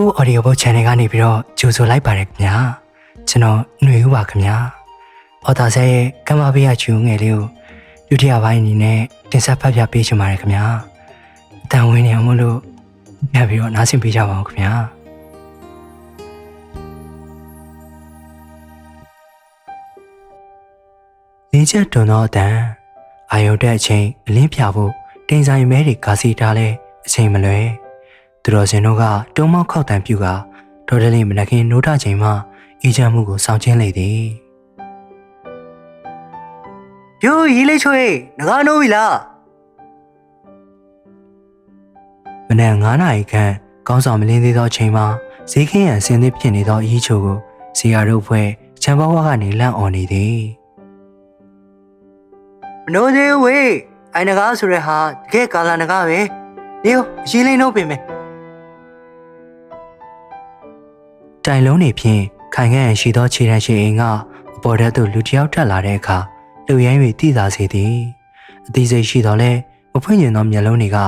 ဖို့ audio book channel ကနေပြီးတော့ကြိုဆိုလိုက်ပါတယ်ခင်ဗျာကျွန်တော်ຫນွေဦးပါခင်ဗျာအော်တာဆက်ရဲ့ကမ္ဘာပေးရချူငယ်လေးကိုဒုတိယပိုင်းအနေနဲ့တင်ဆက်ဖတ်ပြပေးချင်ပါတယ်ခင်ဗျာအတန်ဝင်နေအောင်မလို့ညပြီးတော့နားဆင်ပေးကြပါဦးခင်ဗျာလေးချက်တွန်သောအတန်အာယုံတဲ့အချိန်အလင်းပြဖို့တင်ဆိုင်မဲတွေကာစီထားလဲအချိန်မလွယ် သူတော်စင်တို့ကတုံးမောက်ခောက်တန်ပြူကဒေါ်ဒလီမနခင်နိုးထချိန်မှအေးချမ်းမှုကိုစောင့်ချင်းလေသည်ပြိုရီလေးချွေငကားနိုးပြီလားမနက်9နာရီခန့်ကောင်းဆောင်မလင်းသေးသောအချိန်မှာဈေးခင်းရန်ဆင်းသစ်ဖြစ်နေသောအီးချိုကိုစီယာတို့ဖွဲ့ချမ်ဘဝကနေလန့်អော်နေသည်မနိုးသေးဝေးအိုင်နဂါဆိုတဲ့ဟာတကယ်ကာလာနဂါပဲနေရောအရေးလေးနှုတ်ပြင်မယ် တိုင်လုံးနေဖြင့်ခိုင်ခန့်ရှိသောခြေတန်းရှိအိမ်ကအပေါ်ထဲသို့လူတစ်ယောက်တက်လာတဲ့အခါလှူရမ်း၍တည်သာစေသည်အသေးစိတ်ရှိတော့လဲမဖွင့်ကျင်သောမျက်လုံးတွေက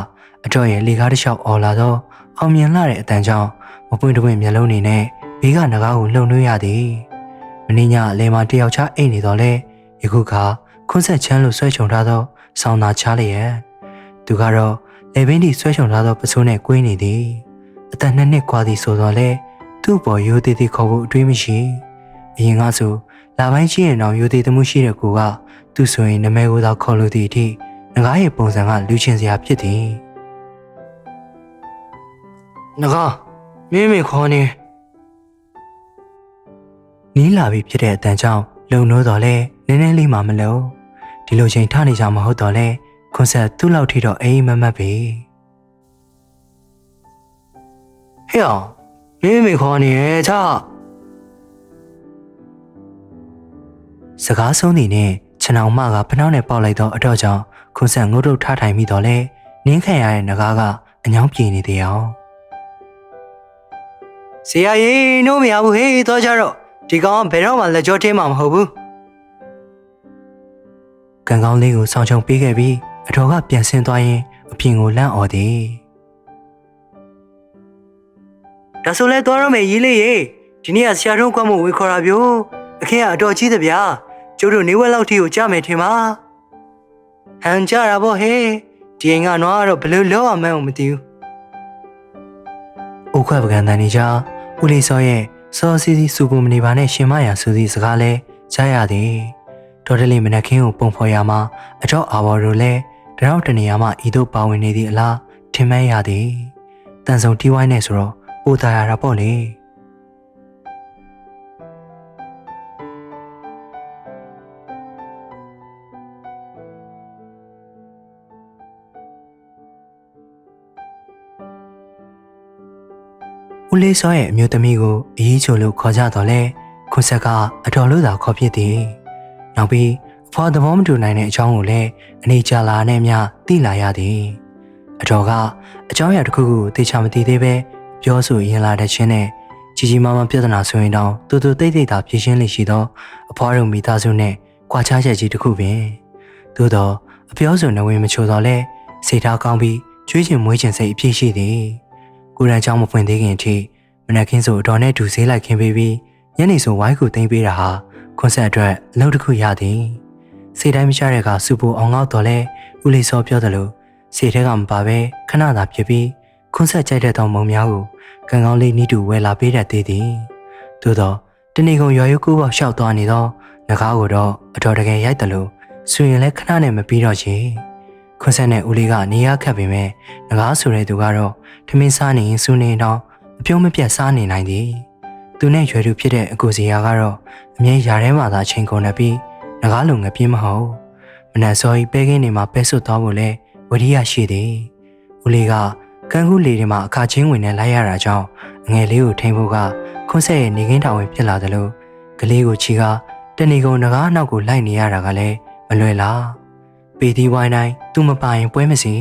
အတော့ရဲ့လေကားတစ်လျှောက်អော်လာသောအောင်မြင်လာတဲ့အတန်ကြောင့်မပွင့်တပွင့်မျက်လုံးတွေနဲ့ဘေးကနဂါကိုလှုံနှွေးရသည်မင်းညအလဲမှာတယောက်ချအိတ်နေတော့လဲယခုခါခွန်းဆက်ချမ်းလို့ဆွဲချုံထားသောဆောင်းသာချားလျက်သူကတော့လေဘင်းဒီဆွဲချုံထားသောပစိုးနဲ့ကွေးနေသည်အသက်နှစ်နှစ်ခွာသည်ဆိုတော့လေ သူ့ပေါ်ရိုးသေးသေးခေါ်ဖို့အတွေးမရှိအရင်ကဆိုလာပိုင်းရှိရင်တော့ရိုးသေးသမှုရှိတဲ့ကိုကသူ့ဆိုရင်နမဲကိုသာခေါ်လို့သည့်အထိငကားရဲ့ပုံစံကလူချင်းစရာဖြစ်သည်ငကားမင်းမင်းခေါ်နေနီးလာပြီဖြစ်တဲ့အတန်ကြောင့်လုံနိုးတော်လဲနည်းနည်းလေးမှမလို့ဒီလိုချိန်ထနေကြမဟုတ်တော့လဲခွန်ဆက်သူ့လောက်ထိတော့အိမ်မက်မက်ပဲဟဲ့အောင် မင်းမေခေါ်နေရဲ့ချစကားဆုံးနေနဲ့ခြံအောင်မကဖနှောင်းနဲ့ပေါက်လိုက်တော့အတော့ကြောင့်ခွန်ဆက်ငုတ်တုတ်ထားထိုင်ပြီးတော့လဲနင်းခံရတဲ့ငကားကအညောင်းပြေနေတယ်အောင်ဆရာကြီးနိုးမရဘူးဟေးတော့ကြတော့ဒီကောင်ကဘယ်တော့မှလက်ကြောတင်းမှာမဟုတ်ဘူးကံကောင်းလေးကိုဆောင်ချုံပေးခဲ့ပြီးအတော်ကပြန်ဆင်းသွားရင်အပြင်ကိုလန့်អော်သည် ဒါဆိုလဲသွားရမယ်ရေးလေးရေဒီနေ့ကဆရာထုံးကွက်မှုဝေခေါ်တာပြို့အခင်းကအတော်ကြီးသဗျာကျုပ်တို့နေဝက်လောက်ထိကိုကြမယ်ထင်ပါဟန်ကြတာပေါ့ဟဲ့ဒီအိမ်ကနွားကတော့ဘယ်လိုလောက်အောင်မှန်းမသိဘူးအိုခွက်ပကံတန်နေကြဦးလေးစောရဲ့စောစီစီစူပုံမနေပါနဲ့ရှင်မရစူစီစကားလဲကြားရသည်ဒေါ်ဒလီမနက်ခင်းကိုပုံဖော်ရမှာအတော့အာဘော်တို့လည်းတရောက်တနေရာမှာဤသို့ပါဝင်နေသည့်အလားထင်မှတ်ရသည်တန်ဆုံတီးဝိုင်းနေဆိုတော့ ပိုသာရတာပေါ့လေဦးလေးစောရဲ့အမျိုးသမီးကိုအရေးချိုလို့ခေါ်ကြတော့လဲခွန်ဆက်ကအတော်လို့သာခေါ်ဖြစ်သည်နောက်ပြီးအဖွာသဘောမတူနိုင်တဲ့အကြောင်းကိုလည်းအနေကြလာနဲ့မျှသိလာရသည်အတော်ကအကြောင်းအရာတစ်ခုခုသိချာမသိသေးပဲ ပြောဆိုရင်လာတဲ့ချင်းနဲ့ကြီးကြီးမားမားပြဿနာဆိုရင်တော့တူတူတိတ်တိတ်သာဖြေရှင်းလိမ့်ရှိသောအဖွားတို့မိသားစုနဲ့ကြွားချချက်ကြီးတစ်ခုပင်သို့တော့အပြောဆိုနေဝင်မချိုတော့လဲစိတ်ထားကောင်းပြီးကျွေးချင်မွေးချင်စိတ်အပြည့်ရှိသည်ကိုရန်ချောင်းမဖွင့်သေးခင်အထိမနက်ခင်းဆိုအတော်နဲ့ဒူဆေးလိုက်ခင်းပေးပြီးညနေဆိုဝိုင်းကူသိမ့်ပေးတာဟာခွန်ဆက်အတွက်အလုပ်တစ်ခုရသည်စိတ်တိုင်းမချတဲ့ကစူပူအောင်ငေါ့တော်လဲဦးလေးစောပြောတယ်လို့စိတ်ထဲကမပါပဲခဏသာဖြစ်ပြီး ခွန်ဆက်ကြိုက်တဲ့သောမုံများကိုကံကောင်းလေးနီးတူဝယ်လာပေးတတ်သေးသည်သို့တော့တနေ့ကုန်ရွာရုပ်ကူပေါက်လျှောက်သွားနေတော့ငကားကိုတော့အတော်တကယ်ရိုက်တယ်လို့ဆိုရင်လည်းခဏနဲ့မပြီးတော့ချေခွန်ဆက်နဲ့ဦးလေးကနေရခတ်ပေမဲ့ငကားဆိုတဲ့သူကတော့ထမင်းစားနေရင်စူးနေတော့အပြုံးမပြတ်စားနေနိုင်သည်သူနဲ့ရွယ်သူဖြစ်တဲ့အကိုစီယာကတော့အမြဲယာထဲမှာသာချိန်ကုန်နေပြီးငကားလုံငပြင်းမဟုတ်မနက်စောကြီးပဲခင်းနေမှာပဲဆွတ်သွားဖို့လဲဝရိယရှိသည်ဦးလေးက ကန်းကူးလေတွေမှာအခါချင်းဝင်နဲ့လိုက်ရတာကြောင့်အငယ်လေးကိုထိန်ဖို့ကခွန်းဆက်ရဲ့နေခင်းတောင်ဝင်ဖြစ်လာတယ်လို့ကလေးကိုချီကတဏီကုံငကားနောက်ကိုလိုက်နေရတာကလည်းမလွယ်လားပေဒီဝိုင်းတိုင်းသူမပိုင်ပွဲမစီ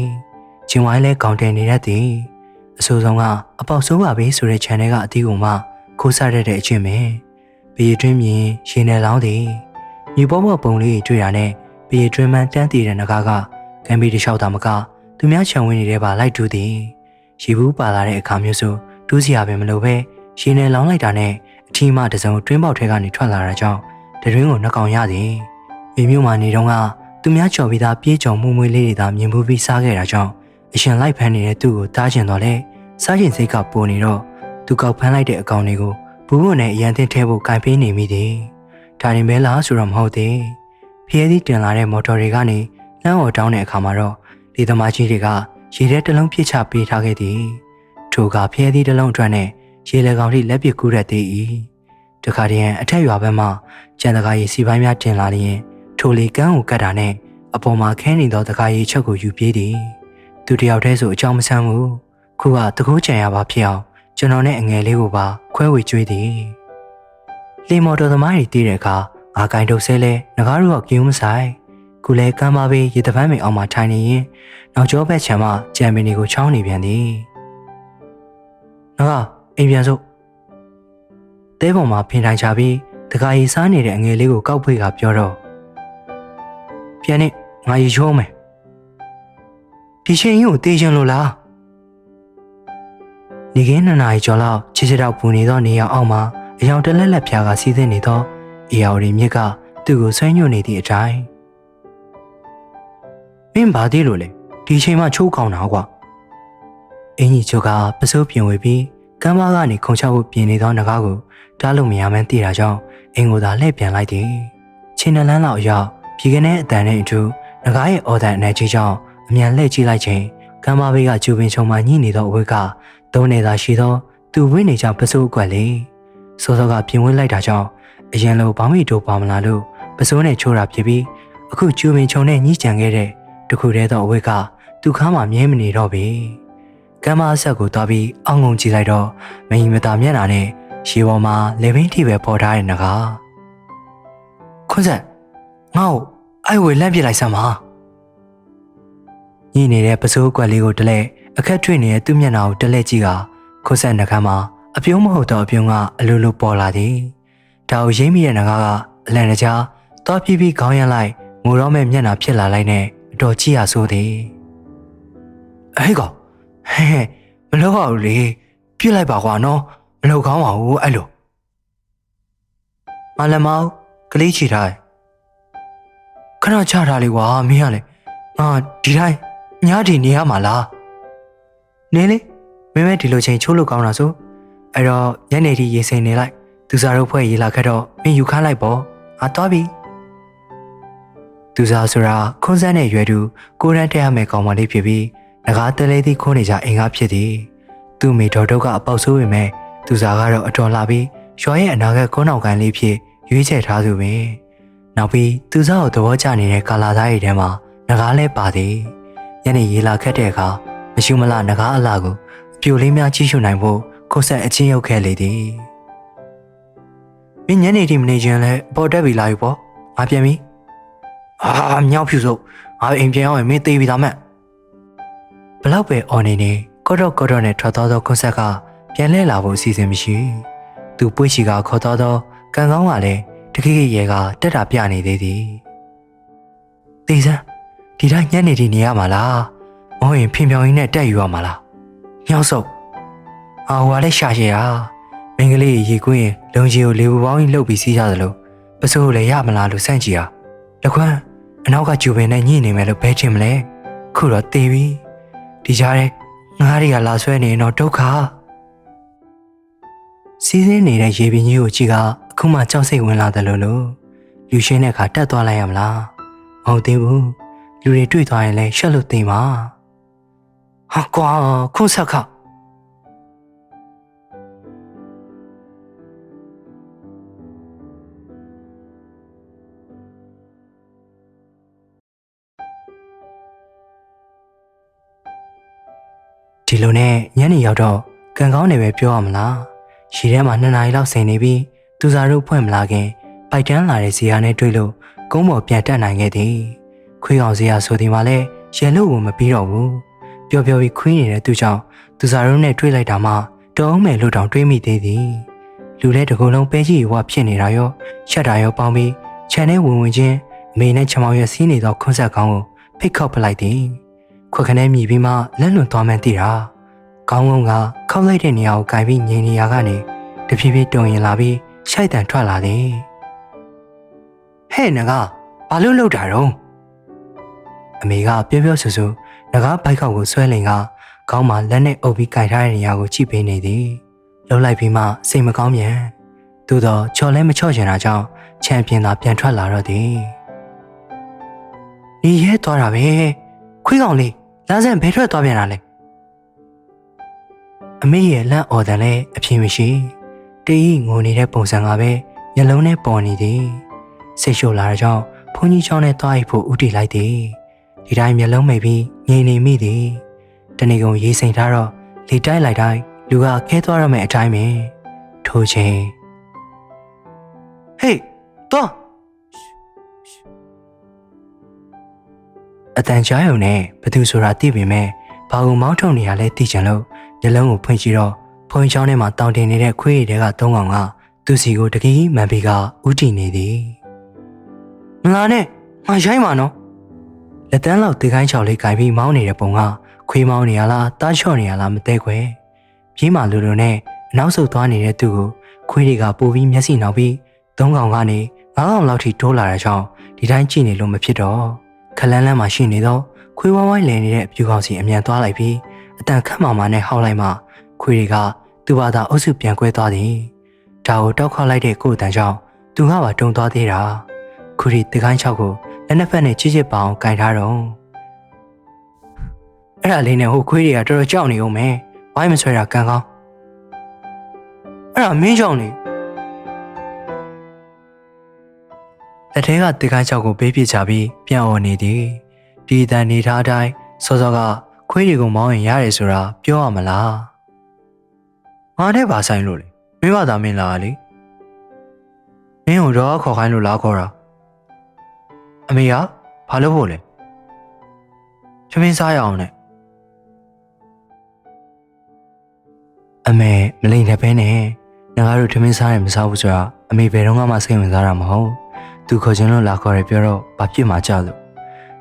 ချင်းဝိုင်းလဲကောင်းတယ်နေရသည်အဆိုးဆုံးကအပေါက်ဆိုးပါပဲဆိုတဲ့ channel ကအတီးကိုမှခိုးစားရတဲ့အချင်းပဲပေရတွင်းမြင်ရှင်နယ်လောင်းသည်မြေပေါ်ပေါ်ပုံလေးတွေ့ရတဲ့ပေရတွင်းမှန်းတန်းတည်တဲ့ငကားကကံပီတစ်လျှောက်တာမကသူများခြံဝင်နေတဲ့ပါလိုက်တူးသည် ရီဘူးပါလာတဲ့အခါမျိုးဆိုတူးစီရပင်မလို့ပဲရေနဲ့လောင်းလိုက်တာနဲ့အထီးမတစ်စုံတွင်းပေါက်ထဲကနေထွက်လာတာကြောင့်တတွင်းကိုနှကောင်ရသည်မိမျိုးမာနေတော့ကသူများကြော်ပြီးသားပြေးကြော်မှုမွေးလေးတွေသာမြင်မှုပြီးစားခဲ့တာကြောင့်အရှင်လိုက်ဖမ်းနေတဲ့သူ့ကိုတားကျင်တော့လဲစားကျင်စိတ်ကပိုနေတော့သူကောက်ဖမ်းလိုက်တဲ့အကောင်တွေကိုဘူးဘွနဲ့အရန်တင်ထဲဖို့ကင်ပေးနေမိသည်ဒါရင်ပဲလားဆိုတော့မဟုတ်သေးဖျဲသီးတင်လာတဲ့မော်တော်တွေကနေလမ်းော်တောင်းတဲ့အခါမှာတော့ဒီသမားကြီးတွေက ရေထဲတစ်လုံးပြစ်ချပေးထားခဲ့သည်ထိုကဖျဲသီးတစ်လုံးအတွက်နဲ့ရေလေကောင်ထိလက်ပစ်ကူးရသေး၏တခါတည်းအထက်ရွာဘက်မှကြံတကားရီစီပိုင်းများတင်လာလျင်ထိုလေကန်းကိုကတ်တာနဲ့အပေါ်မှာခဲနေသောတကားရီချက်ကိုယူပြေးသည်သူတယောက်တည်းဆိုအကြောင်းမဆန်းဘူးခုကတကူးကြံရပါဖြစ်အောင်ကျွန်တော်နဲ့အငယ်လေးကိုပါခွဲဝေကျွေးသည်လေမော်တော်သမားတွေတည်တဲ့အခါငါကင်တုပ်ဆဲလဲငကားတို့ကကင်းမဆိုင် ခုလဲကမ်းပါပေးရေတပန်းမိန်အောင်မှထိုင်နေရင်နောက်ကျောဘက်ခြံမှကြံပင်တွေကိုချောင်းနေပြန်သည်ငါအိမ်ပြန်စို့တဲပေါ်မှာဖင်ထိုင်ချပြီးတခါရီစားနေတဲ့အငယ်လေးကိုကောက်ဖွေးကပြောတော့ပြန်နေငါရီချိုးမယ်ဒီရှင်ကြီးကိုတေးချင်လို့လားနေခင်းနှစ်နာရီကျော်လောက်ချစ်ချစ်တော့ပူနေသောနေရာအောက်မှာအယောင်တလက်လက်ဖြာကစီးဆင်းနေသောအေယာဝတီမြစ်ကသူ့ကိုဆွဲညွှန်နေသည့်အတိုင်း မင်းဘာသေးလို့လဲဒီချိန်မှချိုးကောင်းတာကွာအင်ကြီးချိုကပစိုးပြင်ဝေပြီးကမ်းပါကနေခုံချဖို့ပြင်နေသောငကားကိုတားလို့မရမှန်းသိတာကြောင့်အင်ကိုသာလှည့်ပြန်လိုက်သည်ချင်းနလန်းလောက်ရောက်ပြေကနေအတန်နဲ့အတူငကားရဲ့အော်တန်အနေကြီးကြောင့်အမြန်လှည့်ကြည့်လိုက်ချိန်ကမ်းပါဘေးကကျူပင်ချုံမှညှိနေသောအဝတ်ကသုံးနေသာရှိသောသူဝင်းနေကြောင်ပစိုးအကွက်လေစောစောကပြင်ဝင်းလိုက်တာကြောင့်အရင်လိုဘာမှမတို့ပါမလားလို့ပစိုးနဲ့ချိုးတာဖြစ်ပြီးအခုကျူပင်ချုံနဲ့ညှိကြံခဲ့တဲ့ တခုတည်းသောအဝတ်ကသူ့ခါမှမြဲမနေတော့ပြီကမ်းမအဆက်ကိုသွားပြီးအောင်းငုံကြည့်လိုက်တော့မင်းမသာမျက်နှာနဲ့ရှေးပေါ်မှာလေပင်းထိပဲပေါ်ထားတဲ့နဂါခွန်းဆက်ငါ့ကိုအဲ့ဝေလန့်ပြစ်လိုက်စမ်းပါညင်နေတဲ့ပစိုးကွက်လေးကိုတလဲအခက်ထွေနေတဲ့သူ့မျက်နှာကိုတလဲကြည့်ကခွန်းဆက်နှကမ်းမှာအပြုံးမဟုတ်တော့အပြုံးကအလိုလိုပေါ်လာသည်ဒါကိုရိမ့်မိတဲ့နဂါကအလန်တကြားသွားပြီးပြီးခေါင်းရလိုက်ငိုတော့မဲ့မျက်နှာဖြစ်လာလိုက်နဲ့ အတော်ကြည့်ရဆိုသည်အဟဲ့ကောင်ဟဲ့မလောက်ပါဘူးလေပြစ်လိုက်ပါကွာနော်မလောက်ကောင်းပါဘူးအဲ့လိုမလမောင်ကလေးချီထားခဏချထားလေကွာမင်းကလေငါဒီတိုင်းညဒီနေရမှာလားနေလေမင်းမဲဒီလိုချိန်ချိုးလို့ကောင်းတာဆိုအဲ့တော့ညနေထိရေစိမ်နေလိုက်သူစားတို့ဖွဲ့ရေးလာခဲ့တော့မင်းယူခန်းလိုက်ပေါ့ငါသွားပြီ သူစားဆိုတာခွန်းစန်းတဲ့ရွယ်သူကိုရန်တက်ရမယ်ကောင်မလေးဖြစ်ပြီးငကားတလေးသည့်ခိုးနေကြအိမ်ကားဖြစ်သည်သူ့မိတော်တို့ကအပေါက်ဆိုးပေမဲ့သူစားကတော့အတော်လာပြီးရွာရဲ့အနာဂတ်ကုန်းအောင်ကန်လေးဖြစ်ရွေးချယ်ထားသူပဲနောက်ပြီးသူစားကိုသဘောကျနေတဲ့ကာလာသားရဲ့ထဲမှာငကားလဲပါသည်ညနေရေလာခက်တဲ့အခါမရှိမလားငကားအလားကိုအပြိုလေးများကြီးရှုနိုင်ဖို့ခုတ်ဆက်အချင်းရောက်ခဲ့လေသည်မင်းညနေထိမနေခြင်းလဲပေါ်တက်ပြီလာပြီပေါ့ငါပြန်ပြီ အာမြောက်ဖြူစို့ငါအိမ်ပြန်ရောက်ရင်မင်းသေးပြီသားမဲ့ဘလောက်ပဲအော်နေနေကော့တော့ကော့တော့နဲ့ထွက်သွားသောကွန်ဆက်ကပြန်လဲလာဖို့အစီအစဉ်မရှိသူပွေ့ချီကခေါ်သွားသောကန်ကောင်းကလည်းတခိခိရဲကတက်တာပြနေသေးသည်သေစမ်းဒီတိုင်းညနေဒီနေရမှာလားမဟုတ်ရင်ဖင်ပြောင်ရင်းနဲ့တက်ယူရမှာလားညှောက်စုပ်အာဟိုကလည်းရှာရှည်ဟာမင်္ဂလေးရေကွင်းရင်လုံကြီးကိုလေပူပေါင်းကြီးလှုပ်ပြီးစီးကြသလိုပစိုးလည်းရမလားလို့စန့်ကြည့်ဟာလခွန်း အနောက်ကကျူပင်နဲ့ညှိနေမယ်လို့ဘဲချင်မလဲခုတော့တေးပြီဒီကြားထဲငားတွေကလာဆွဲနေရင်တော့ဒုက္ခစီးစင်းနေတဲ့ရေပင်ကြီးကိုကြည့်ကအခုမှကြောက်စိတ်ဝင်လာတယ်လို့လို့လူရှင်းတဲ့အခါတက်သွားလိုက်ရမလားမဟုတ်သေးဘူးလူတွေတွေ့သွားရင်လည်းရှက်လို့သိမှာဟာကွာခုဆက်ခ ဒီလိုနဲ့ညနေရောက်တော့ကံကောင်းနေပဲပြောရမလားရှည်ထဲမှာနှစ်နာရီလောက်ဆင်နေပြီးသူစားတို့ဖွင့်မလာခင်ပိုက်တန်းလာတဲ့ဇီယာနဲ့တွေ့လို့ကုန်းပေါ်ပြန်တက်နိုင်ခဲ့သည်ခွေးအောင်ဇီယာဆိုဒီမှာလဲရဲလို့ကိုမပြီးတော့ဘူးပျော်ပျော်ပြီးခွေးနေတဲ့သူကြောင့်သူစားတို့နဲ့တွေ့လိုက်တာမှတုံးမယ်လို့တောင်တွေးမိသေးသည်လူလဲတကူလုံးပဲကြီးဝဖြစ်နေတာရောရှက်တာရောပေါင်းပြီးခြံထဲဝင်ဝင်ချင်းအမေနဲ့ချမောင်ရဲ့စီးနေသောခွန်းဆက်ကောင်းကိုဖိတ်ခေါက်ပလိုက်သည် ခွက်ခနဲမြည်ပြီးမှလက်လွန်သွားမှန်းသိတာခေါင်းကုန်းကခောက်လိုက်တဲ့နေရာကိုကင်ပြီးငြိမ်နေရကနေတဖြည်းဖြည်းတုံရင်လာပြီးရှိုက်တန်ထွက်လာတယ်ဟဲ့နဂါဘာလို့လှုပ်တာတော့အမေကပြောပြောဆူဆူနဂါဘိုက်ခေါက်ကိုဆွဲလင်ကခေါင်းမှာလက်နဲ့အုပ်ပြီးကင်ထားတဲ့နေရာကိုကြည့်ပေးနေသည်လှုပ်လိုက်ပြီးမှစိတ်မကောင်းပြန်သို့တော့ချော်လဲမချော့ချင်တာကြောင့်ချန်ပီယံသာပြန်ထွက်လာတော့သည်နေရဲသွားတာပဲ ခွေးကောင်လေးလမ်းဆန်ဘယ်ထွက်သွားပြန်တာလဲအမေရဲ့လန့်အော်တန်လည်းအပြင်းမရှိတေးကြီးငိုနေတဲ့ပုံစံကပဲမျက်လုံးနဲ့ပေါ်နေသည်စိတ်ရှုပ်လာတဲ့ကြောင့်ဘုန်းကြီးချောင်းနဲ့တွားရိုက်ဖို့ဥတီလိုက်သည်ဒီတိုင်းမျက်လုံးမိတ်ပြီးငြိမ်နေမိသည်တနေ့ကုန်ရေးစိန်ထားတော့လေတိုက်လိုက်တိုင်းလူကခဲသွားရမယ့်အတိုင်းပဲထိုးချင်းဟေးတော့ အတန်ကြားရုံနဲ့ဘသူဆိုတာသိပေမဲ့ဘာကိုမောင်းထုတ်နေရလဲသိချင်လို့မျက်လုံးကိုဖွင့်ကြည့်တော့ဖုန်းချောင်းထဲမှာတောင်းတင်နေတဲ့ခွေးရည်တွေကသုံးကောင်ကသူ့စီကိုတကီးမန်ပီကဥတီနေသည်မလာနဲ့ငါရိုက်မှာနော်လက်တန်းလောက်တေခိုင်းချောက်လေးကင်ပြီးမောင်းနေတဲ့ပုံကခွေးမောင်းနေရလားတားလျှော့နေရလားမသိခွဲပြေးမှလူလူနဲ့အနောက်ဆုတ်သွားနေတဲ့သူကိုခွေးတွေကပိုပြီးမျက်စိနောက်ပြီးသုံးကောင်ကနေငါးကောင်လောက်ထိတိုးလာတဲ့ကြောင့်ဒီတိုင်းကြည့်နေလို့မဖြစ်တော့ ခလန်းလန်းမှာရှိနေတော့ခွေးဝိုင်းဝိုင်းလည်နေတဲ့အပြူကောင်စီအမြန်သွားလိုက်ပြီးအတန်ခတ်မာမာနဲ့ဟောက်လိုက်မှခွေတွေကသူ့ဘာသာအုပ်စုပြန်ကွဲသွားသည်ဒါကိုတောက်ခေါက်လိုက်တဲ့ကိုယ်တန်ကြောင့်သူကပါတုံသွားသေးတာခွေတွေတကိုင်းချောက်ကိုလက်နှစ်ဖက်နဲ့ချစ်ချစ်ပအောင်ကင်ထားတော့အဲ့ဒါလေးနဲ့ဟိုခွေးတွေကတော်တော်ကြောက်နေအောင်မယ်ဝိုင်းမဆွဲတာကံကောင်းအဲ့ဒါမင်းကြောင့်နေ လက်ထဲကတကိုင်းချောက်ကိုပေးပြချပြီးပြန်អော်နေသည်ဒီတန်နေထားအတိုင်းစောစောကခွေးတွေကိုမောင်းရင်ရတယ်ဆိုတာပြောရမလားငါနဲ့ပါဆိုင်လို့လေမင်းမသာမင်းလာလေမင်းကိုတော့ခေါ်ခိုင်းလို့လာခေါ်တာအမေကဘာလို့ဖို့လဲချမင်းစားရအောင်နဲ့အမေမလိမ့်တဲ့ပဲနဲ့ငါတို့ထမင်းစားရင်မစားဘူးဆိုတာအမေဘယ်တော့မှစိတ်ဝင်စားတာမဟုတ် သူခေါ်ချင်လို့လာခေါ်တယ်ပြောတော့ဘာဖြစ်မှကြလို့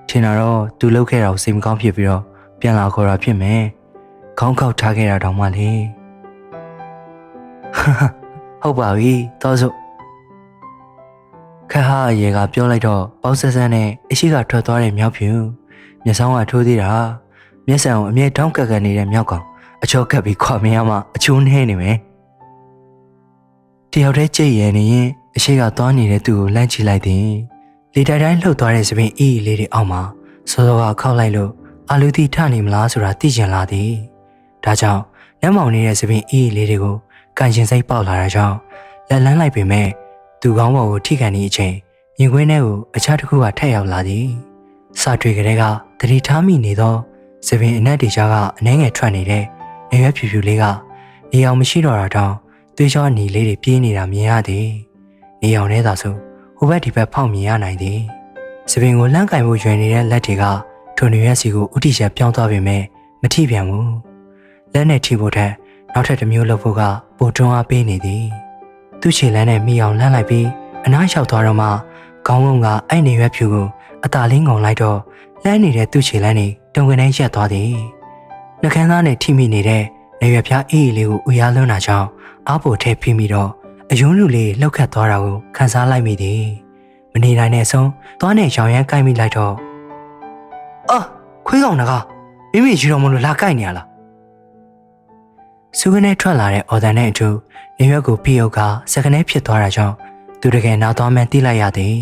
ထင်တာတော့သူလှုပ်ခဲ့တာကိုစိတ်မကောင်းဖြစ်ပြီးတော့ပြန်လာခေါ်တာဖြစ်မယ်။ခေါင်းခောက်ထားခဲ့တာတောင်မှလေ။ဟုတ်ပါပြီ။တော်စို့ခက်ဟာရေကပြောလိုက်တော့ပေါက်ဆက်ဆက်နဲ့အရှိကထွက်သွားတဲ့မြောက်ဖြူမျက်စောင်းကထိုးသေးတာမျက်စံကိုအမြဲတောင်းကက်ကက်နေတဲ့မြောက်ကောင်အချောကပ်ပြီးခွာမရမှအချိုးနှဲနေမယ်။တယောက်တည်းကြိတ်ရနေရင် အရှိကသွားနေတဲ့သူကိုလှမ်းကြည့်လိုက်သည်။လေတိုင်တိုင်းလှုပ်သွားတဲ့သပင်အီးလေးတွေအောက်မှာစောစောကခောက်လိုက်လို့အာလူတီထနေမလားဆိုတာသိကျင်လာသည်ဒါကြောင့်လက်မောင်နေတဲ့သပင်အီးလေးတွေကိုကန်ရှင်စိတ်ပေါက်လာတာကြောင့်လက်လန်းလိုက်ပေမဲ့သူကောင်းဘော်ကိုထိကန်နေအချိန်မြင်ကွင်းထဲကိုအခြားတစ်ခုကထက်ရောက်လာသည်စတွေ့ကြတဲ့ကတတိထားမိနေသောသပင်အနက်တေချာကအနှဲငယ်ထွက်နေတဲ့နေရွက်ဖြူဖြူလေးကနေအောင်မရှိတော့တာတောင်သွေးကြောညီလေးတွေပြေးနေတာမြင်ရသည် နေအောင်နဲ့သာဆိုဟိုဘက်ဒီဘက်ဖောက်မြင်ရနိုင်သည်သပင်ကိုလှမ်းကင်ဖို့ရွယ်နေတဲ့လက်တွေကထိုနေရက်စီကိုဥတီချက်ပြောင်းသွားပေမဲ့မထိပြန်ဘူးလက်နဲ့ထိဖို့ထက်နောက်ထပ်တစ်မျိုးလုပ်ဖို့ကပိုတွန်းအားပေးနေသည်သူ့ခြေလမ်းနဲ့မိအောင်လှမ်းလိုက်ပြီးအနားလျှောက်သွားတော့မှခေါင်းကုန်းကအဲ့နေရွက်ဖြူကိုအသာလေးငုံလိုက်တော့လှမ်းနေတဲ့သူ့ခြေလမ်းနေတုံကနေရက်သွားသည်နှကန်းသားနဲ့ထိမိနေတဲ့နေရွက်ဖျားအေးအေးလေးကိုဥရားလွန်းတာကြောင့်အားပိုထဲဖိမိတော့ အယွန်းလူလေးလှုပ်ခတ်သွားတာကိုခံစားလိုက်မိသည်မနေနိုင်တဲ့အဆုံးသွားနဲ့ရောင်ရမ်းကိုက်မိလိုက်တော့အာခွေးကောင်တကားမိမိယူတော်မလို့လာကိုက်နေရလားစုကနေထွက်လာတဲ့အော်ဒန်နဲ့အတူနေရွက်ကိုဖိယုတ်ကစကနေဖြစ်သွားတာကြောင့်သူတကယ်နာသွားမှန်းသိလိုက်ရသည်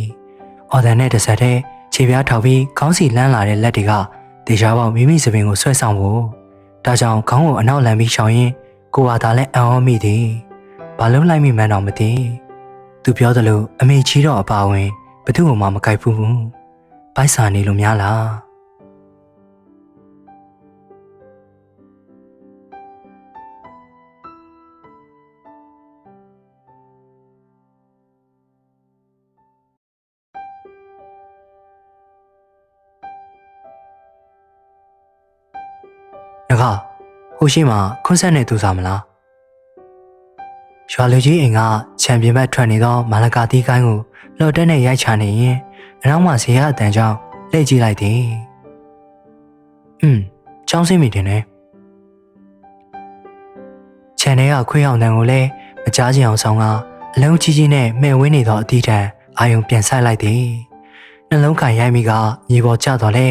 အော်ဒန်နဲ့တစ်ဆက်တည်းခြေပြားထောက်ပြီးခေါင်းစီလန်းလာတဲ့လက်တွေကတေချာပေါက်မိမိစပင်ကိုဆွဲဆောင်ဖို့ဒါကြောင့်ခေါင်းကိုအနောက်လန်ပြီးရှောင်ရင်ကိုဟာသာလည်းအံ့ဩမိသည် ဘာလို့လိုက်မိမှန်းတော့မသိသူပြောသလိုအမေချီတော့အပါဝင်ဘသူ့မှမကြိုက်ဘူးပိုက်စာနေလို့များလားငါဟိုရှိမှာခွန်းဆက်နေသူစားမလား ရွာလူကြီးအိမ်ကချန်ပီယံဘက်ထွက်နေသောမာလကာတီးကိုင်းကိုလော်တက်နဲ့ရိုက်ချနေရင်အနောက်မှာဇေယျအတန်ကြောင့်လှည့်ကြည့်လိုက်သည်။ဟွန်းចောင်းစင်းမိတယ်နဲ့ခြံထဲကခွေးအောင်တန်ကိုလည်းမကြားချင်အောင်ဆောင်ကအလုံးကြီးကြီးနဲ့မှဲ့ဝင်းနေသောအသီးထံအာယုံပြန်ဆိုင်လိုက်သည်နှလုံးခံရိုက်မိကမြေပေါ်ကျတော့လဲ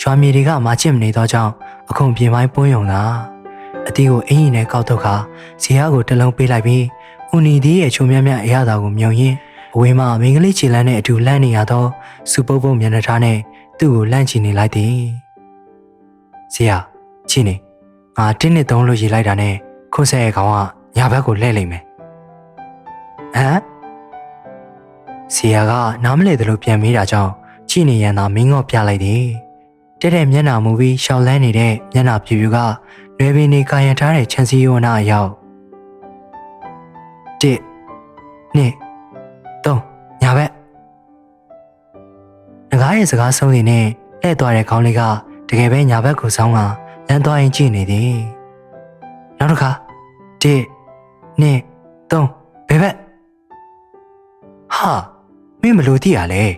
ရွာမြေတွေကမချစ်မနေသောကြောင့်အခုပြင်ပိုင်းပွန်းယုံလာ အတီးကိုအင်းကြီးနဲ့ကောက်တော့ခါဇီယာကိုတလုံးပေးလိုက်ပြီးဦးနီဒီရဲ့ချုံမြတ်မြတ်အရသာကိုမြုံရင်းအဝေးမှာမင်္ဂလိခြေလန်းနဲ့အတူလန့်နေရသောစူပုပ်ပုပ်မျက်နှာထားနဲ့သူ့ကိုလန့်ချနေလိုက်သည်ဇီယာချီနေငါတင်းနှစ်သုံးလို့ရေးလိုက်တာနဲ့ခွန်းဆက်ရဲ့ကောင်ကညာဘက်ကိုလှည့်လိုက်မယ်ဟမ်ဆီယာကနားမလဲသလိုပြန်မေးတာကြောင့်ကြည့်နေရန်သာမင်းငေါ့ပြလိုက်တယ်တဲ့တဲ့မျက်နှာမူပြီးရှောက်လန်းနေတဲ့မျက်နှာဖြူဖြူက နွယ်ပင်နေကာယံထားတဲ့ချန်စီယောနာအရောက်တစ်နှစ်သုံးညာဘက်ငကားရဲ့စကားဆုံးနေနဲ့လှည့်သွားတဲ့ခေါင်းလေးကတကယ်ပဲညာဘက်ကိုဆောင်းကလမ်းသွားရင်ကြည့်နေသည်နောက်တစ်ခါတစ်နှစ်သုံးဘယ်ဘက်ဟာမင်းဘလို့သိရလဲတ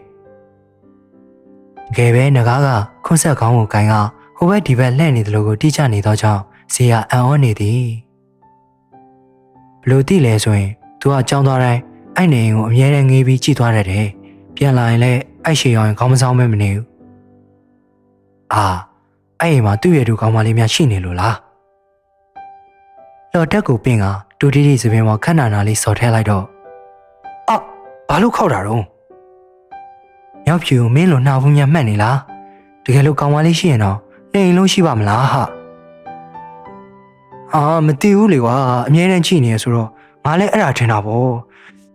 ကယ်ပဲငကားကခွန်းဆက်ခေါင်းကိုကိုင်ကဟိုဘက်ဒီဘက်လှည့်နေတယ်လို့ကိုတိကျနေသောကြောင့် ဇေယအံ့ဩနေသည်ဘလို့သိလဲဆိုရင် तू ကကြောင်းသွားတိုင်းအဲ့နေအိမ်ကိုအမြဲတမ်းငေးပြီးကြည့်သွားတတ်တယ်ပြန်လာရင်လည်းအဲ့ရှေရောင်ခေါင်းမဆောင်မဲမနေဘူးအာအဲ့အိမ်မှာသူ့ရဲ့သူကောင်းမလေးများရှိနေလို့လားလော်တက်ကိုပင့်ကတူတီတီစပင်ပေါ်ခက်နာနာလေးစော်ထဲလိုက်တော့အော်ဘာလို့ခောက်တာတော့မြောက်ဖြူမင်းလိုနှာဖူးများမှတ်နေလားတကယ်လို့ကောင်းမလေးရှိရင်တော့နေအိမ်လုံးရှိပါမလားဟာ အာမသိဘူးလေကွာအမြဲတမ်းကြည့်နေရဆိုတော့ငါလည်းအဲ့ဒါထင်တာပေါ့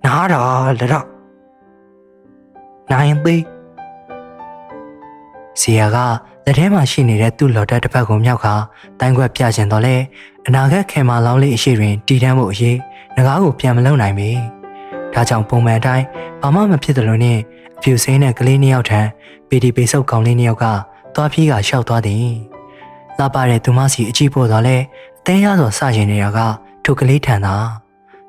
နားတာလက်တော့နိုင်သေးစီယာကလက်ထဲမှာရှိနေတဲ့သူ့လော်တက်တစ်ဖက်ကိုမြောက်ကတိုင်းခွက်ပြချင်တော့လဲအနာဂတ်ခေမာလောင်းလေးအရှိတွင်တည်တမ်းမှုအရေးငကားကိုပြန်မလုံနိုင်ပေ။ဒါကြောင့်ပုံမှန်အတိုင်းဘာမှမဖြစ်တယ်လို့နဲ့အဖြူစင်းတဲ့ကလေးနှစ်ယောက်ထံပီတီပေဆုပ်ကောင်လေးနှစ်ယောက်ကသွားပြေးကရှောက်သွားသည်။လာပါတဲ့သူမစီအကြည့်ပို့တော့လဲ အသေးရသောစရင်နေတာကထိုကလေးထံသာ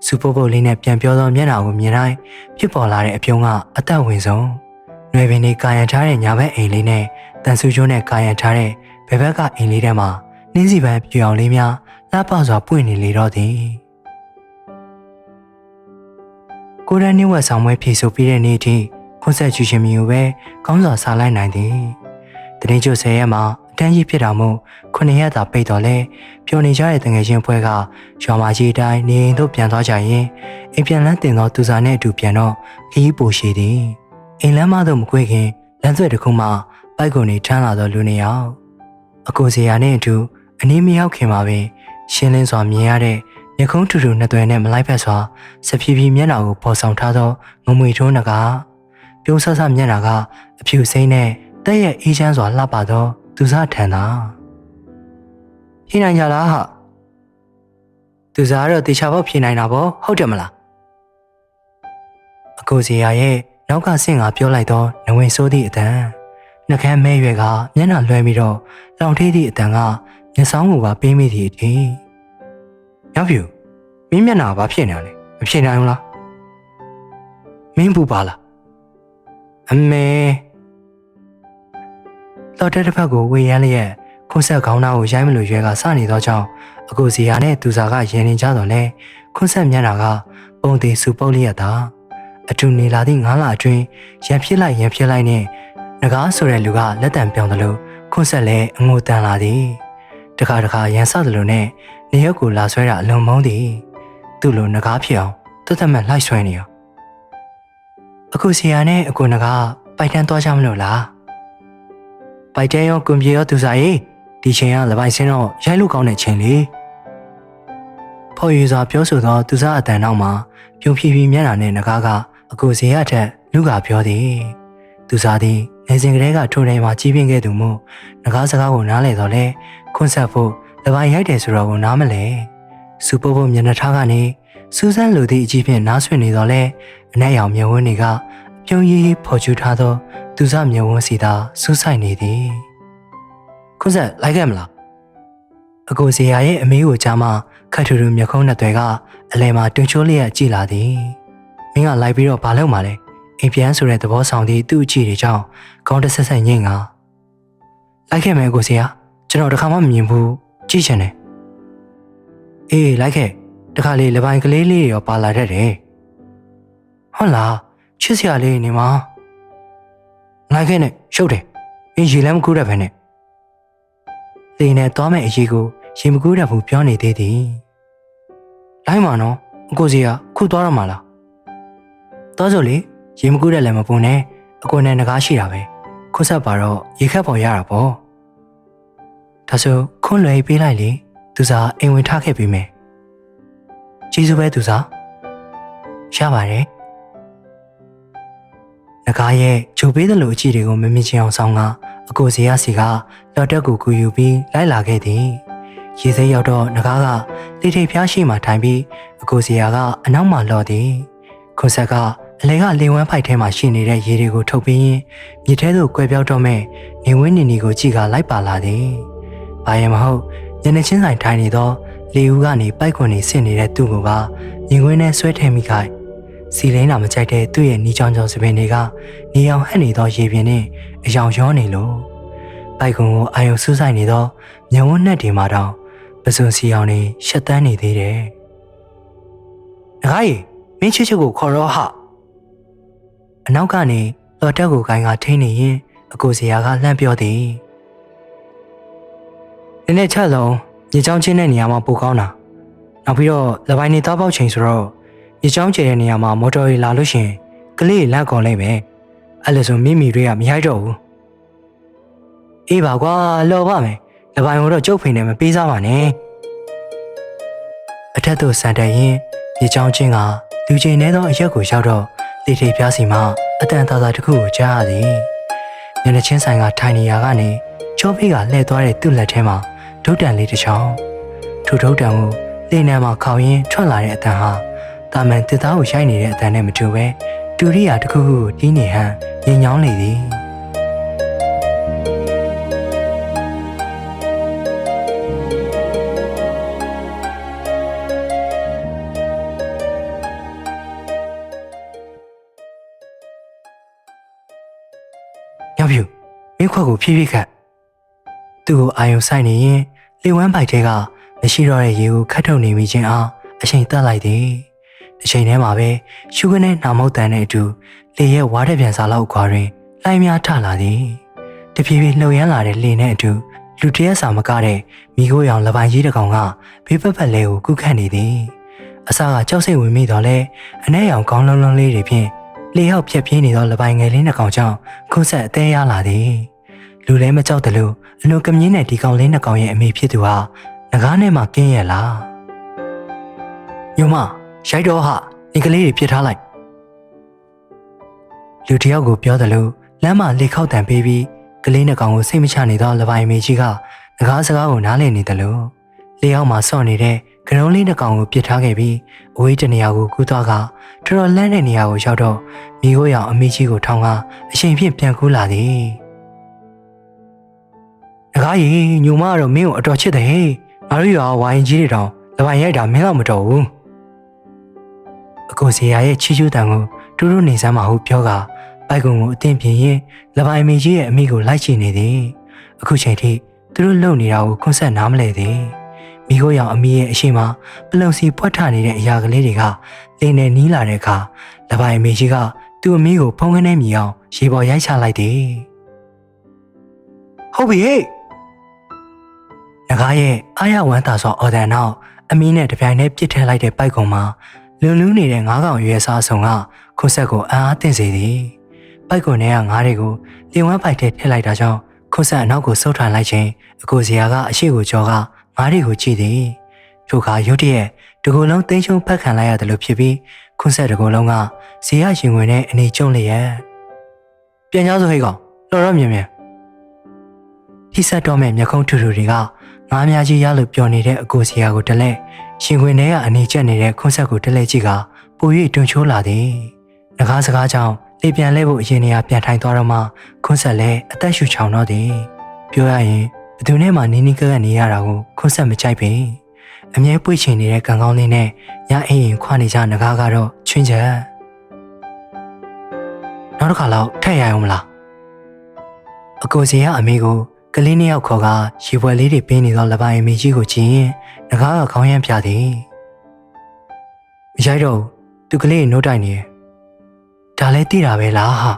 စူပုတ်ပုတ်လေးနဲ့ပြန်ပြောသောမျက်နှာကိုမြင်တိုင်းဖြစ်ပေါ်လာတဲ့အပြုံးကအသက်ဝင်ဆုံး။နွယ်ပင်လေးကာယံထားတဲ့ညာဘက်အိမ်လေးနဲ့တန်ဆူကျိုးနဲ့ကာယံထားတဲ့ဘယ်ဘက်ကအိမ်လေးထဲမှာနှင်းစီပန်းပြူအောင်လေးများလှပစွာပွင့်နေလေတော့သည်ကိုရန်နေဝက်ဆောင်ပွဲဖြည့်ဆို့ပြီးတဲ့နေ့ထိခွန်းဆက်ကျူရှင်မျိုးပဲကောင်းစွာစားလိုက်နိုင်သည်တရင်ကျွတ်ဆယ်ရက်မှာ အတန်းကြီးဖြစ်တာမို့ခုနှစ်ရက်သာပိတ်တော်လဲပျော်နေကြတဲ့တငယ်ချင်းဖွဲ့ကရွာမကြီးတိုင်းနေအိမ်သို့ပြန်သွားကြရင်အိမ်ပြန်လန်းတင်သောသူစားနဲ့အတူပြန်တော့ခရီးပိုရှည်သည်အိမ်လမ်းမသို့မကွေးခင်လမ်းဆွဲတစ်ခုမှပိုက်ကုန်နေထမ်းလာသောလူနှစ်ယောက်အကိုစီယာနဲ့အတူအနည်းမရောက်ခင်မှာပင်ရှင်းလင်းစွာမြင်ရတဲ့မြခုံးထူထူနှစ်သွယ်နဲ့မလိုက်ဖက်စွာစဖြည်းဖြည်းမျက်နှာကိုပေါ်ဆောင်ထားသောငမွေထိုးနကပြုံးဆဆမျက်နှာကအဖြူစိမ့်နဲ့တက်ရဲ့အေးချမ်းစွာလှပသော သူစားထန်သာဖြေနိုင်ကြလားဟာသူစားတော့တေချာပေါက်ဖြေနိုင်တာပေါ့ဟုတ်တယ်မလားအကိုစီယာရဲ့နောက်ကဆင့်ကပြောလိုက်သောနဝင်ဆိုးသည့်အတန်နှကမ်းမဲရွယ်ကမျက်နှာလွှဲပြီးတော့လောင်ထေးသည့်အတန်ကမျက်စောင်းကိုပါပေးမိသည့်အထိရောက်ဖြူမင်းမျက်နှာဘာဖြစ်နေလဲမဖြစ်နိုင်ဘူးလားမင်းပူပါလားအမေ လော်တဲ့တစ်ဖက်ကိုဝေရမ်းလျက်ခွန်းဆက်ခေါင်းသားကိုရိုင်းမလို့ရွယ်ကစနေသောကြောင့်အကိုစီယာနဲ့သူစာကရင်နေကြတော့လဲခွန်းဆက်မျက်နှာကပုံသေးစုပုတ်လျက်သာအထူနေလာသည့်ငါးလအတွင်းရံဖြစ်လိုက်ရံဖြစ်လိုက်နဲ့ငကားဆိုတဲ့လူကလက်တံပြောင်းတယ်လို့ခွန်းဆက်လဲအငိုတန်လာသည်တခါတခါရန်ဆတယ်လို့နဲ့နေရက်ကိုလာဆွဲတာအလုံးမုန်းသည်သူ့လိုငကားဖြစ်အောင်တသက်မဲ့လိုက်ဆွဲနေရောအခုစီယာနဲ့အကိုငကားပိုက်တန်းသွားကြမလို့လား ပိုက်တန်းရောကွန်ပြေရောသူစားရေးဒီချိန်ကလပိုင်စင်းတော့ရိုက်လို့ကောင်းတဲ့ချိန်လေဖော်ရည်စွာပြောဆိုသောသူစားအတန်နောက်မှာပြုံဖြည်းဖြည်းမျက်နှာနဲ့ငကားကအကိုစီရထက်လူကပြောသည်သူစားသည်နေစဉ်ကလေးကထိုတိုင်းမှာကြီးပြင်းခဲ့သူမို့ငကားစကားကိုနားလေတော့လဲခွန်းဆက်ဖို့လပိုင်ရိုက်တယ်ဆိုတော့ကိုနားမလဲစူပုပ်ပုပ်မျက်နှာထားကနေစူးစမ်းလိုသည့်အကြီးဖြင့်နားဆွနေတော့လဲအနက်ရောင်မျက်ဝန်းတွေကအပြုံးရီးဖော်ကျူထားသော သူစားမျက်ဝန်းစီသာစူးဆိုင်နေသည်ခွန်းဆက်လိုက်ခဲ့မလားအကိုစီယာရဲ့အမေးကိုကြားမှခတ်ထူထူမျက်ခုံးနှစ်တွေကအလဲမှာတွင်ချိုးလျက်ကြည်လာသည်မင်းကလိုက်ပြီးတော့ဘာလုပ်မှာလဲအိမ်ပြန်ဆိုတဲ့သဘောဆောင်သည့်သူ့အကြည့်တွေကြောင့်ကောင်းတဆက်ဆက်ညင်ကလိုက်ခဲ့မယ်ကိုစီယာကျွန်တော်တခါမှမမြင်ဘူးကြည့်ချင်တယ်အေးလိုက်ခဲ့တခါလေလပိုင်းကလေးလေးရောပါလာတတ်တယ်ဟုတ်လားချစ်စရာလေးနေမှာ လိုက်ခဲ့နဲ့ရှုပ်တယ်အင်းရေလည်းမကူးရဖ ೇನೆ လေနဲ့သွားမဲ့အရေးကိုရေမကူးရဘူးပြောနေသေးသည်လိုက်မှာနော်အကိုစီကခုသွားရမှာလားသွားစို့လေရေမကူးရလည်းမပုံနဲ့အကိုနဲ့ငကားရှိတာပဲခုဆက်ပါတော့ရေခက်ပေါ်ရတာပေါ့ဒါဆိုခွန်းလွယ်ပေးလိုက်လေသူစားအိမ်ဝင်ထားခဲ့ပေးမယ်ကျေးဇူးပဲသူစားရပါတယ် ငကားရဲ့ဂျိုပေးတယ်လို့အကြည့်တွေကိုမမြင်ချင်အောင်ဆောင်ကအကိုစီရစီကလော်တက်ကိုကူယူပြီးလိုက်လာခဲ့သည်ရေစိမ်းရောက်တော့ငကားကလေထိပ်ဖျားရှိမှထိုင်ပြီးအကိုစီယာကအနောက်မှလော်သည်ခွန်ဆက်ကအလဲကလေဝမ်းဖိုက်ထဲမှာရှိနေတဲ့ရေတွေကိုထုတ်ပြီးရင်မြေထဲသို့ကွဲပြောက်တော့မဲ့နေဝင်းနေနေကိုကြည့်ကလိုက်ပါလာသည်။ဘာရင်မဟုတ်ညနေချင်းဆိုင်ထိုင်နေသောလေဦးကနေပိုက်ခွန်နေဆင့်နေတဲ့သူ့ကိုကမြင်ကွင်းနဲ့ဆွဲထည့်မိခိုက် စီလိန်တာမကြိုက်တဲ့သူ့ရဲ့နီးချောင်းချောင်းစပင်တွေကနေအောင်ဟက်နေသောရေပြင်နဲ့အယောင်ရောနေလို့ပိုက်ခွန်ကိုအာယုံစူးဆိုင်နေသောညဝန်းနဲ့တွေမှာတော့ပစွန်စီအောင်နေရှက်တန်းနေသေးတယ်။ငါကြီးမင်းချစ်ချစ်ကိုခေါ်တော့ဟာအနောက်ကနေလော်တက်ကိုကိုင်းကထိန်းနေရင်အကိုစရာကလှမ်းပြောသည်။ဒီနေ့ချက်လုံးညချောင်းချင်းတဲ့နေရာမှာပိုကောင်းတာ။နောက်ပြီးတော့လပိုင်းနေတောက်ပေါက်ချိန်ဆိုတော့ ညချောင်းကျတဲ့နေရာမှာမော်တော်ရီလာလို့ရှင်ကလေးလန့်ကုန်လိုက်ပဲ။အဲ့လိုဆိုမိမိတွေကမရိုက်တော့ဘူး။အေးပါကွာလော်ပါမယ်။လပိုင်းကိုတော့ကျုပ်ဖိန်နဲ့မပေးစားပါနဲ့။အထက်သို့ဆန်တက်ရင်ညချောင်းချင်းကလူချင်းနေသောအရက်ကိုရောက်တော့လေထိပ်ပြားစီမှအတန်သာသာတစ်ခုကိုကြားရသည်မျက်နှာချင်းဆိုင်ကထိုင်နေရာကနေချောဖေးကလှည့်သွားတဲ့သူ့လက်ထဲမှာဒုတ်တန်လေးတစ်ချောင်းထိုဒုတ်တန်ကိုလေနံမှာခေါင်းရင်းထွက်လာတဲ့အတန်ဟာ တာမန်တစ်သားကိုရိုက်နေတဲ့အတန်နဲ့မတူပဲတူရိယာတစ်ခုခုကိုတီးနေဟန်ရင်ညောင်းလေသည်ရောက်ဖြူမင်းခွက်ကိုဖြည်းဖြည်းခတ်သူ့ကိုအာယုံဆိုင်နေရင်လေဝမ်းပိုက်ထဲကမရှိတော့တဲ့ရေကိုခတ်ထုတ်နေမိခြင်းအားအချိန်တက်လိုက်သည် တစ်ချိန်တည်းမှာပဲရှုခနဲ့နှာမောက်တန်တဲ့အတူလေရဲ့ဝါးတဲ့ပြန်စာလောက်ကွာတွင်လှိုင်းများထလာသည်တဖြည်းဖြည်းလှုပ်ရမ်းလာတဲ့လေနဲ့အတူလူတရက်စာမကတဲ့မိခိုးရောင်လပိုင်းကြီးတစ်ကောင်ကဘေးပတ်ပတ်လဲကိုကုခတ်နေသည်အစာကကြောက်စိတ်ဝင်မိတော့လဲအနဲ့ရောင်ကောင်းလုံးလုံးလေးတွေဖြင့်လေရောက်ဖြက်ပြင်းနေသောလပိုင်းငယ်လေးနှစ်ကောင်ကြောင့်ခုဆက်အသေးရလာသည်လူလည်းမကြောက်တယ်လို့အလွန်ကမြင်းတဲ့ဒီကောင်လေးနှစ်ကောင်ရဲ့အမေဖြစ်သူဟာငကားနဲ့မှကင်းရဲ့လားညမ ရိုက်တော့ဟာဒီကလေးတွေပြစ်ထားလိုက်လူတယောက်ကိုပြောတယ်လို့လမ်းမှာလေခောက်တံပေးပြီးကလေးနှစ်ကောင်ကိုစိတ်မချနေသောလပိုင်းမေကြီးကငကားစကားကိုနားလည်နေတယ်လို့လေအောက်မှာစော့နေတဲ့ကရုံးလေးနှစ်ကောင်ကိုပြစ်ထားခဲ့ပြီးအဝေးတနေရာကိုကူးသွားကတော်တော်လန့်တဲ့နေရာကိုရောက်တော့မိခိုးရောင်အမေကြီးကိုထောင်းကအချိန်ဖြင့်ပြန်ကူးလာသည်ငကားကြီးညုံမကတော့မင်းကိုအတော်ချစ်တယ်ဟေးငါတို့ရွာဝိုင်းကြီးတွေတောင်လပိုင်းရိုက်တာမင်းတော့မတော်ဘူး အကိုစီယာရဲ့ချီချူးတန်ကိုတူတူနေစမ်းမဟုတ်ပြောကပိုက်ကုံကိုအသင်ပြင်းရင်လပိုင်းမေကြီးရဲ့အမိကိုလိုက်ချင်နေသည်အခုချိန်ထိသူတို့လုံနေတာကိုခွန်းဆက်နားမလဲသည်မိခိုးရောင်အမိရဲ့အရှိမပလုံစီဖွက်ထနေတဲ့အရာကလေးတွေကလင်းနေနီးလာတဲ့အခါလပိုင်းမေကြီးကသူ့အမိကိုဖုံးခနဲ့မြည်အောင်ရေပေါ်ရိုက်ချလိုက်သည်ဟုတ်ပြီဟဲ့ငကားရဲ့အာရဝမ်းသာစွာအော်ဒန်နောက်အမီးနဲ့တပြိုင်တည်းပြစ်ထည့်လိုက်တဲ့ပိုက်ကုံမှာ လွန်လူးနေတဲ့ငါးကောင်ရွယ်စားဆောင်ကခုဆက်ကိုအာအားတင်စေသည်ပိုက်ကုံထဲကငါးတွေကိုလင်ဝမ်းပိုက်ထဲထည့်လိုက်တာကြောင့်ခုဆက်အနောက်ကိုဆုတ်ထွန်လိုက်ခြင်းအကိုစရာကအရှိကိုကြောကငါးတွေကိုကြည့်သည်ထိုအခါရုတ်တရက်တကူလုံးတင်းချုံဖက်ခံလိုက်ရတယ်လို့ဖြစ်ပြီးခုဆက်တကူလုံးကဇေယရင်ဝင်တဲ့အနေကျုံလျက်ပြန်ကြောင်းဆိုဟိတ်ကောင်လော်တော့မြင်မြင်ထိဆက်တော့မဲ့မျက်ခုံးထူထူတွေကငါးများကြီးရလို့ပျော်နေတဲ့အကိုစီယာကိုတလဲ ရှင်ခွင်ထဲကအနေကျက်နေတဲ့ခွန်းဆက်ကိုတလဲကြည့်ကပို၍တွန်ချိုးလာသည်။ငကားစကားကြောင့်လေပြန်လဲဖို့အရင်နေရာပြန်ထိုင်သွားတော့မှခွန်းဆက်လည်းအသက်ရှူချောင်တော့သည်။ပြောရရင်ဘသူနဲ့မှနီးနီးကပ်ကပ်နေရတာကိုခွန်းဆက်မကြိုက်ပင်အမြဲပွေ့ချင်နေတဲ့ကံကောင်းလေးနဲ့ညအိမ်ရင်ခွာနေကြငကားကတော့ချွင်းချက်နောက်တစ်ခါတော့ထက်ရအောင်မလားအကိုစီကအမေကို ကလေးနှစ်ယောက်ခေါ်ကရေပွဲလေးတွေပင်းနေသောလပိုင်းအမေကြီးကိုကြည့်ရင်ငကားကခေါင်းရမ်းပြသည်ရိုက်တော့သူကလေးနှုတ်တိုက်နေတယ်ဒါလည်းသိတာပဲလားဟာ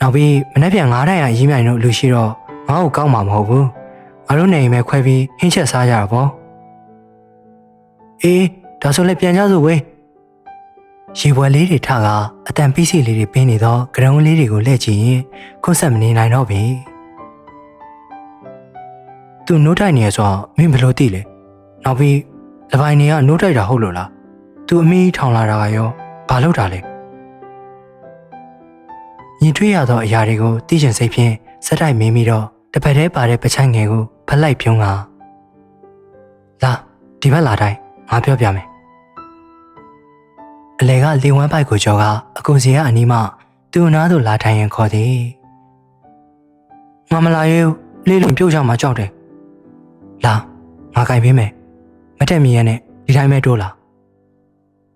နောက်ပြီးမနေ့ပြန်9တိုင်ရရေးမြိုင်တို့လူရှိတော့ငါ့ကိုကောက်မှာမဟုတ်ဘူးငါတို့နေအိမ်ပဲခွဲပြီးဟင်းချက်စားကြတာပေါ့အေးဒါဆိုလည်းပြန်ကြစို့ဝေးရေပွဲလေးတွေထကအတန်ပီးစီလေးတွေပင်းနေတော့ကရုံးလေးတွေကိုလှည့်ကြည့်ရင်ခွန်းဆက်မနေနိုင်တော့ပြီ သူနှုတ်တိုက်နေရဆိုတော့မင်းဘယ်လိုသိလဲနောက်ပြီးလပိုင်းနေကနှုတ်တိုက်တာဟုတ်လို့လားသူအမီးထောင်လာတာကရောဘာလုပ်တာလဲမြင်တွေ့ရသောအရာတွေကိုသိချင်စိတ်ဖြင့်စက်တိုက်မင်းပြီးတော့တစ်ဖက်တည်းပါတဲ့ပချိုင်ငယ်ကိုဖက်လိုက်ပြုံးကလာဒီဘက်လာတိုင်းငါပြောပြမယ်အလေကလေဝမ်းပိုက်ကိုကြောကအကူစီကအနီးမှသူ့နားသို့လာထိုင်ရင်ခေါ်သည်ငါမလာရဲဘူးလေးလုံးပြုတ်ကြမှာကြောက်တယ် လာငါကြိုင်ပေးမယ်မတက်မြင်ရနဲ့ဒီတိုင်းပဲတိုးလာ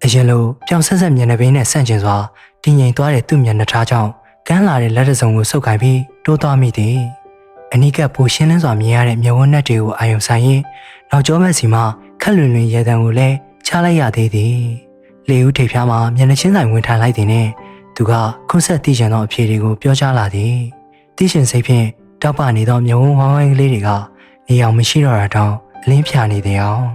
အရင်လိုပြောင်ဆက်ဆက်မျက်နှာပင်းနဲ့ဆန့်ကျင်စွာတင်းငိမ်သွားတဲ့သူ့မျက်နှာထားကြောင့်ကန်းလာတဲ့လက်တစုံကိုဆုပ်ကိုင်ပြီးတိုးသွားမိသည်အနီးကပ်ပူရှင်းလင်းစွာမြင်ရတဲ့မျက်ဝန်းနှက်တွေကိုအာရုံဆိုင်ရင်နောက်ကျောဘက်စီမှခက်လွင်လွင်ရေတံကိုလည်းချလိုက်ရသေးသည်လေဦးထိပ်ဖျားမှာမျက်နှာချင်းဆိုင်ဝင်ထိုင်လိုက်သည်နဲ့သူကခွန်းဆက်သိချင်သောအဖြေတွေကိုပြောကြားလာသည်သိရှင်စိတ်ဖြင့်တောက်ပနေသောမျက်ဝန်းဝိုင်းဝိုင်းကလေးတွေက နေအောင်မရှိတော့တာတောင်အလင်းဖြာနေတယ်အောင်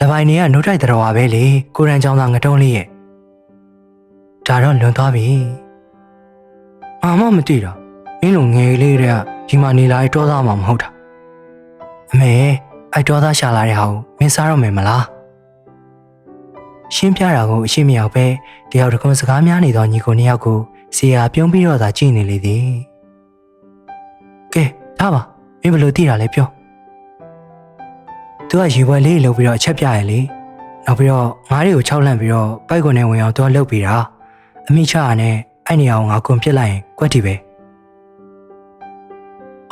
လပိုင်းနေကနှုတ်တိုက်တော်ပါပဲလေကိုရန်ချောင်းသားငတုံးလေးရဲ့ဒါတော့လွန်သွားပြီအာမမသိတော့မင်းလိုငယ်လေးတွေကဒီမှာနေလာတောသားမှာမဟုတ်တာအမေအိုက်တောသားရှာလာတဲ့ဟာကိုမင်းစားတော့မယ်မလားရှင်းပြတာကိုအရှိမရောက်ပဲတယောက်တကွန်းစကားများနေသောညီကိုနှစ်ယောက်ကိုစီယာပြုံးပြီးတော့သာကြည့်နေလေသည်ကဲဒါပါ မင်းဘယ်လိုသိတာလဲပြောသူကရေပွဲလေးလှုပ်ပြီးတော့အချက်ပြရလေနောက်ပြီးတော့ငါးတွေကိုခြောက်လန့်ပြီးတော့ပိုက်ကွန်နဲ့ဝင်အောင်သူကလှုပ်ပြီးတာအမိချရနဲ့အဲ့နေအောင်ငါကွန်ပြစ်လိုက်ရင်ကွက်တီပဲ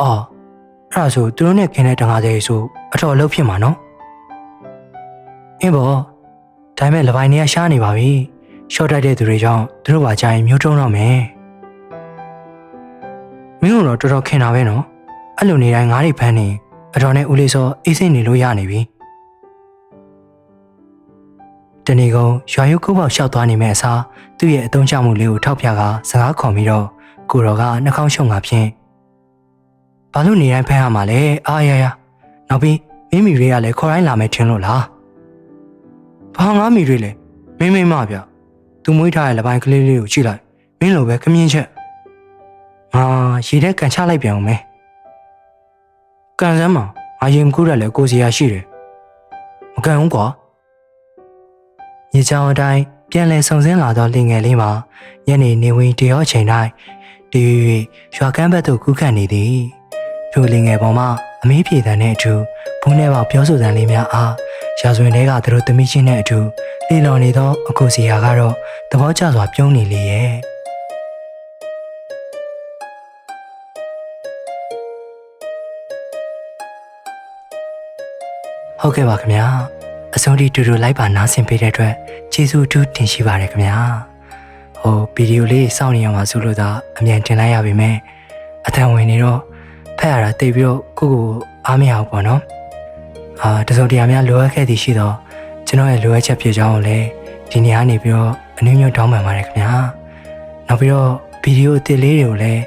အော်အဲ့ဒါဆိုသူတို့နဲ့ခင်တဲ့တငါသေးဆိုအတော်အလုပ်ဖြစ်မှာနော်အင်းဘောဒါပေမဲ့လပိုင်းနေရရှားနေပါပြီရှော့တိုက်တဲ့သူတွေကြောင့်သူတို့ပါကြရင်မျိုးတုံးတော့မယ်မင်းတို့တော့တော်တော်ခင်တာပဲနော် အဲ့လိုနေတိုင်းငါးတွေဖမ်းနေအတော်နဲ့ဦးလေးစောအေးစိတ်နေလို့ရနေပြီတဏီကုံရွာရုပ်ကုတ်ပေါက်လျှောက်သွားနေမဲ့အစားသူ့ရဲ့အတုံးချမှုလေးကိုထောက်ပြကစကားခေါ်ပြီးတော့ကိုတော်ကနှာခေါင်းရှုံကဖြင့်ဘာလို့နေတိုင်းဖမ်းရမှာလဲအာရရနောက်ပြီးမိမိတွေကလည်းခေါ်တိုင်းလာမယ်ထင်လို့လားဘာငါမိတွေလဲမင်းမိမဗျသူမွေးထားတဲ့လပိုင်းကလေးလေးကိုကြည့်လိုက်မင်းလိုပဲခမင်းချက်ဟာရေထဲကန်ချလိုက်ပြန်အောင်မယ် ကန်စမ်းမှာငါရင်ကူးရက်လဲကိုစီယာရှိတယ်မကန်ဘူးကွာညချောင်းအတိုင်းပြန်လဲစုံစင်းလာတော့လင်ငယ်လေးမှာညနေနေဝင်တရောအချိန်တိုင်းတရွေရွာကမ်းဘက်သို့ကူးခတ်နေသည်ထိုလင်ငယ်ပေါ်မှာအမေးပြေတန်တဲ့အထူဘူးနဲ့ပေါပြောဆိုတန်လေးများအားရာဇဝင်တွေကသူတို့သမီးချင်းနဲ့အထူလေလော်နေသောအကူစီယာကတော့သဘောကျစွာပြုံးနေလေရဲ့ ဟုတ်ကဲ့ပါခင်ဗျာအဆုံးထိတူတူလိုက်ပါနားဆင်ပေးတဲ့အတွက်ကျေးဇူးအထူးတင်ရှိပါတယ်ခင်ဗျာဟိုဗီဒီယိုလေးစောင့်နေရမှာဆိုလို့သာအမြန်တင်လိုက်ရပါမယ်အတန်ဝင်နေတော့ဖက်ရတာတိတ်ပြီးတော့ကိုကိုအားမရဘူးပေါ့နော်အာတစုံတရာများလိုအပ်ခဲ့သည်ရှိတော့ကျွန်တော်ရဲ့လိုအပ်ချက်ဖြစ်ကြောင်းကိုလည်းဒီနေ့ကနေပြီးတော့အနည်းမျိုးတောင်းပန်ပါတယ်ခင်ဗျာနောက်ပြီးတော့ဗီဒီယိုအသစ်လေးတွေကိုလည်း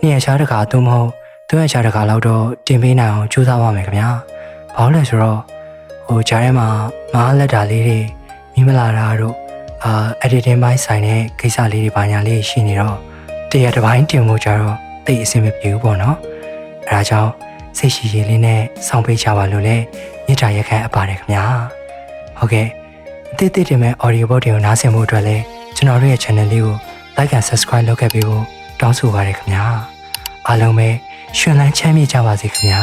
နေ့ရက်ခြားတစ်ခါသို့မဟုတ်သုံးရက်ခြားတစ်ခါလောက်တော့တင်ပေးနိုင်အောင်ကြိုးစားပါမယ်ခင်ဗျာဘာလို့လဲဆိုတော့ ဟိုကြားထဲမှာမအားလက်တာလေးတွေမိမလာတာတို့အာ editing ပိုင်းဆိုင်တဲ့ကိစ္စလေးတွေပါညာလေးရှိနေတော့တရတစ်ပိုင်းတင်ဖို့ကြတော့တိတ်အဆင်မပြေဘူးပေါ့နော်အဲဒါကြောင့်စိတ်ရှိရည်လေးနဲ့စောင့်ပေးကြပါလို့လည်းမေတ္တာရက်ခံအပ်ပါတယ်ခင်ဗျာဟုတ်ကဲ့အသစ်သစ်တင်မဲ့ audio book တွေကိုနားဆင်ဖို့အတွက်လည်းကျွန်တော်တို့ရဲ့ channel လေးကို like and subscribe လုပ်ခဲ့ပေးဖို့တောင်းဆိုပါရခင်ဗျာအားလုံးပဲရှင်လန်းချမ်းမြေ့ကြပါစေခင်ဗျာ